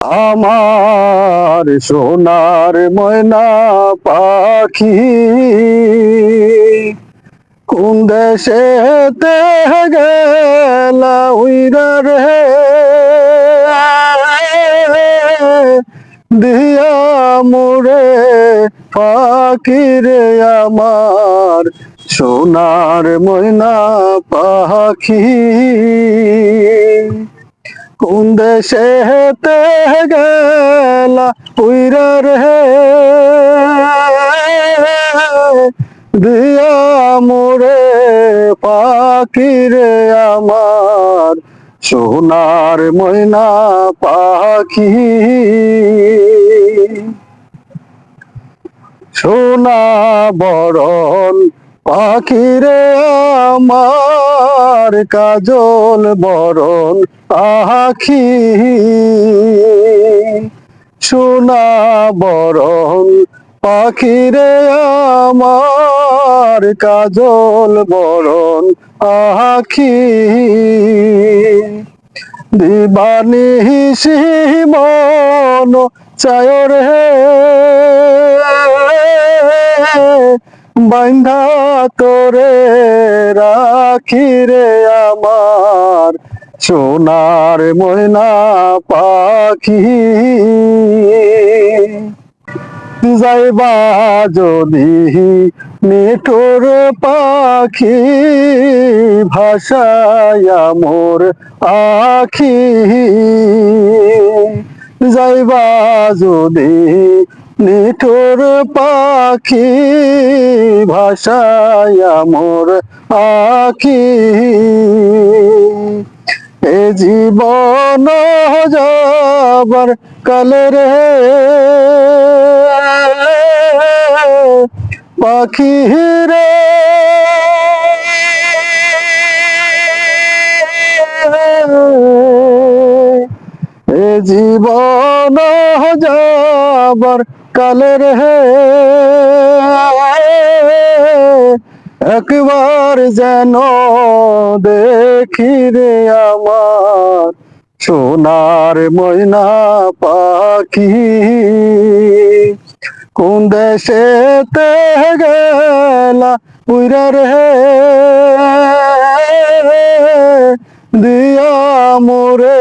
আমার সোনার ময়না পাখি, কোন দেশে গেলা উইরা রে? দিয়া মোরে পাখি রে আমার সোনার ময়না পাখি। কোন দেশে হেতে গেলা উইরা রে? দিয়া মোরে পাখি আমার, সোনার ময়না পাখি। সোনা বরণ পাখি আমার কাজল বরণ আখি সোনা বরণ পাখি রে আমার কাজল বরণ আখি দিবানি মন চায় রে। বান্ধা তোরে রাখি রে আমার সোনার ময়না পাখি। যাইবা যদি নেটোর পাখি ভাষায়া মোর আখি। যাইবা যদি নিঠুর পাখি ভাষায় মোর আখি। এ জীবন যাবার কালে রে। পাখি রে। এ জীবন যাবার কালের হে। একবার যেন দেখি রে আমার সোনার ময়না পাখি। কোন দেশে তে গেলা উইরা রে দিয়া মোরে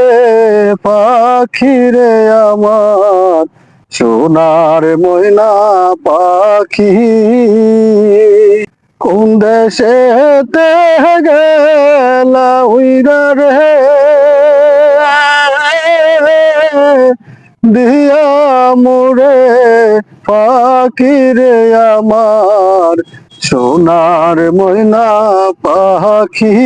পাখি রে আমার। সোনার ময়না পাখি কোন দেশে গেলা উইরা রে? দিয়া মোরে পাখি রে আমার সোনার ময়না পাখি।